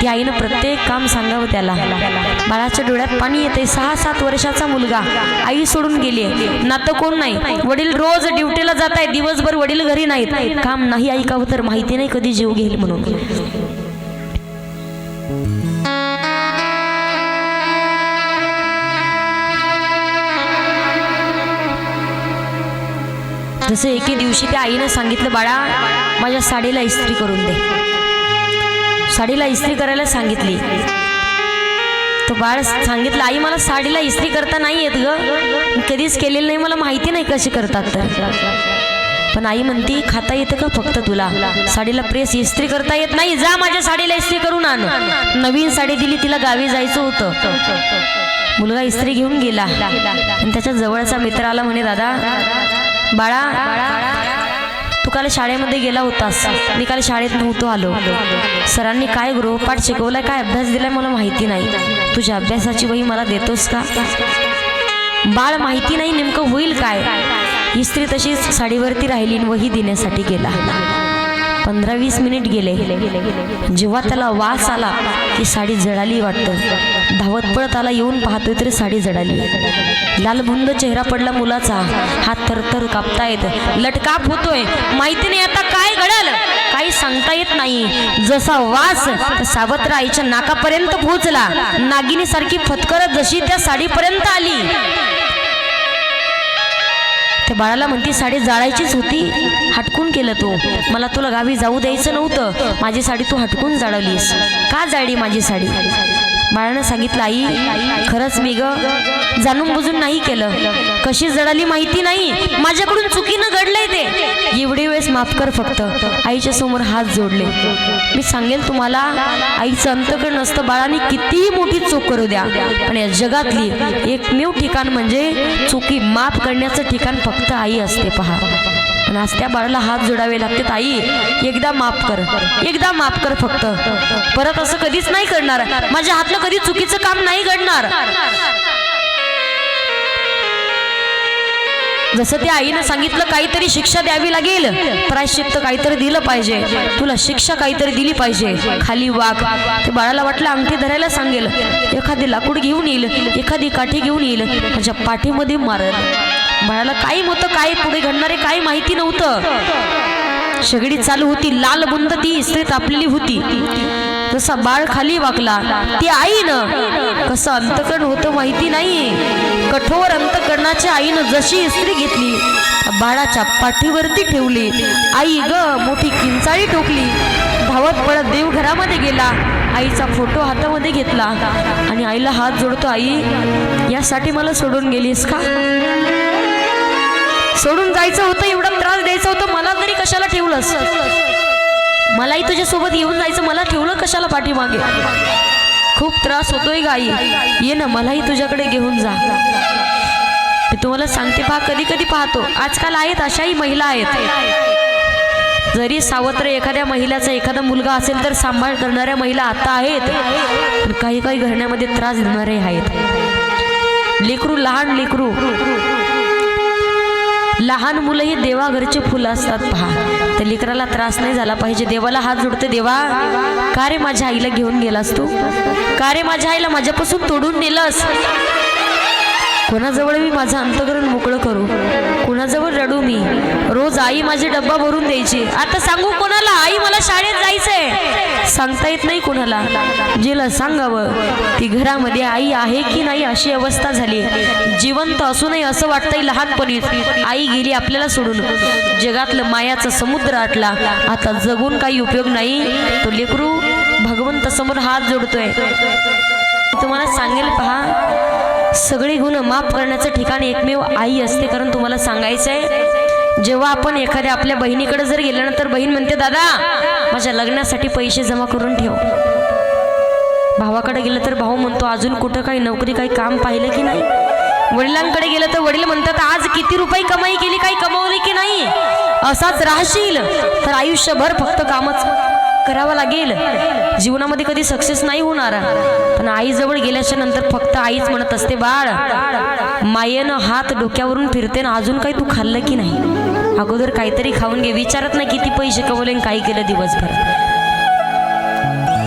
ती आईनं प्रत्येक काम सांगावं त्याला. बाळाच्या डोळ्यात पाणी येते सहा सात वर्षाचा मुलगा. आई सोडून गेली नातं कोण नाही. वडील रोज ड्युटीला जात आहे दिवसभर वडील घरी नाहीत. काम नाही ऐकावं तर माहिती नाही कधी जीव घेईल म्हणून. जसं एके दिवशी त्या आईनं सांगितलं बाळा माझ्या साडीला इस्त्री करून दे. साडीला इस्त्री करायला सांगितली. तो बाळ सांगितलं आई मला साडीला इस्त्री करता नाही येत ग. कधीच केलेलं नाही मला माहिती नाही कशी करतात तर. पण आई म्हणती खाता येतं का फक्त तुला? साडीला प्रेस इस्त्री करता येत नाही. जा माझ्या साडीला इस्त्री करून आण. नवीन साडी दिली तिला गावी जायचं होतं. मुलगा इस्त्री घेऊन गेला. आणि त्याच्या जवळचा मित्र आला म्हणे दादा बाळा तू काल शाळेमध्ये गेला होतास. मी काल शाळेत नव्हतो आलो. सरांनी काय गृहपाठ शिकवलाय काय अभ्यास दिलाय मला माहिती नाही. तुझ्या अभ्यासाची वही मला देतोस का? बाळ माहिती नाही नेमकं होईल काय? ही स्त्री तशीच साडीवरती राहिली वही देण्यासाठी गेला. पंधरा वीस मिनिट गेले. जेव्हा त्याला वास आला की साडी जळाली वाटतं. धावत पळत आला येऊन पाहतोय तरी साडी जळाली. लालबुंद चेहरा पडला मुलाचा. हात थरथर कापतायत लटकाप होतोय माहिती नाही आता काय घडल. काही सांगता येत नाही. जसा वास सावत्र आईच्या नाकापर्यंत पोहोचला. नागिनीसारखी फतकरत जशी त्या साडीपर्यंत आली. त्या बाळाला म्हणती साडी जाळायचीच होती. हटकून केलं तू. मला तुला गावी जाऊ द्यायचं नव्हतं. माझी साडी तू हटकून जाळवलीस का जाळली माझी साडी? बाळानं सांगितलं आई खरंच मी ग जाणून बुजून नाही केलं. कशी जळाली माहिती नाही. माझ्याकडून चुकीनं घडलंय ते. एवढी वेळेस माफ कर फक्त. आईच्या समोर हात जोडले. मी सांगेल तुम्हाला आईचं अंतकरण नसतं बाळाने कितीही मोठी चूक करू द्या. पण या जगातली एकमेव ठिकाण म्हणजे चुकी माफ करण्याचं ठिकाण फक्त आई असते पहा. पण आज त्या बाळाला हात जोडावे लागते ताई. एकदा माफ कर. एकदा माफ कर फक्त. परत असं कधीच नाही करणार. माझ्या हातलं कधी चुकीचं काम नाही घडणार. जसं त्या आईनं सांगितलं काहीतरी शिक्षा द्यावी लागेल. प्रायश्चित्त काहीतरी दिलं पाहिजे. तुला शिक्षा काहीतरी दिली पाहिजे. खाली वाघ. ते बाळाला वाटलं अंगठी धरायला सांगेल. एखादी लाकूड घेऊन येईल. एखादी काठी घेऊन येईल. माझ्या पाठीमध्ये मारल. बाळाला काही होतं काय पुढे घडणारे काही माहिती नव्हतं. शेगडी चालू होती लाल बुंद ती इस्त्री तापलेली होती. जसा बाळ खाली वाकला ती आईनं. कसं अंतकरण होतं माहिती नाही. कठोर अंतकरणाच्या आईनं जशी इस्त्री घेतली बाळाच्या पाठीवरती ठेवली. आई ग मोठी किंचाळी ठोकली धावत पळत देवघरामध्ये गेला. आईचा फोटो हातामध्ये घेतला. आणि आईला हात जोडतो आई यासाठी मला सोडून गेलीस का? सोडून जायचं होतं एवढा त्रास द्यायचा होतं मला तरी कशाला ठेवलंस? मलाही तुझ्यासोबत येऊन जायचं मला ठेवलं कशाला पाठीमागे? खूप त्रास होतोय गाई. ये ना मलाही तुझ्याकडे घेऊन जा. मी तुम्हाला सांगते पहा कधी कधी पाहतो आजकाल आहेत अशाही महिला आहेत. जरी सावत्र एखाद्या महिलाचा एखादा मुलगा असेल तर सांभाळ करणाऱ्या महिला आता आहेत. पण काही काही घराण्यामध्ये त्रास देणारे आहेत. लेकरू लहान लेकरू लहान मुलं ही देवाघरचे फुलं असतात पहा. त्या लेकराला त्रास नाही झाला पाहिजे. देवाला हात जोडते देवा का रे माझ्या आईला घेऊन गेलास तू? का रे माझ्या आईला माझ्यापासून तोडून नेलंस? कोणाजवळ मी माझं अंतकरण मोकळं करू? कोणाजवळ रडू मी? रोज आई माझे डब्बा भरून द्यायची. आता सांगू कोणाला? आई मला शाळेत जायचंय. सांगता येत नाही कोणाला. जिला सांगावं. ती घरामध्ये आई आहे की नाही अशी अवस्था झाली. जिवंत असूनही असं वाटतंय लहानपणी आई गेली आपल्याला सोडून. जगातलं मायाचा समुद्र आटला. आता जगून काही उपयोग नाही. तो लेकरू भगवंत समोर हात जोडतोय. तुम्हाला सांगेल पहा. सगळी गुण माफ करण्याचं ठिकाण एकमेव आई असते कारण तुम्हाला सांगायचं आहे जेव्हा आपण एखाद्या आपल्या बहिणीकडे जर गेल्यानंतर बहीण म्हणते दादा माझ्या लग्नासाठी पैसे जमा करून ठेव. भावाकडे गेलं तर भाऊ म्हणतो अजून कुठं काही नोकरी काही काम पाहिलं की नाही? वडिलांकडे गेलं तर वडील म्हणतात आज किती रुपये कमाई केली काही कमवली की नाही? असाच राहशील. तर आयुष्यभर फक्त कामच करावं लागेल. जीवनामध्ये कधी सक्सेस नाही होणार. पण आईजवळ गेल्याच्यानंतर फक्त आईच म्हणत असते बाळ मायेनं हात डोक्यावरून फिरते ना अजून काही तू खाल्लं की नाही? अगोदर काहीतरी खाऊन घे. विचारत नाही किती पैसे कमवले काही काय केलं दिवसभर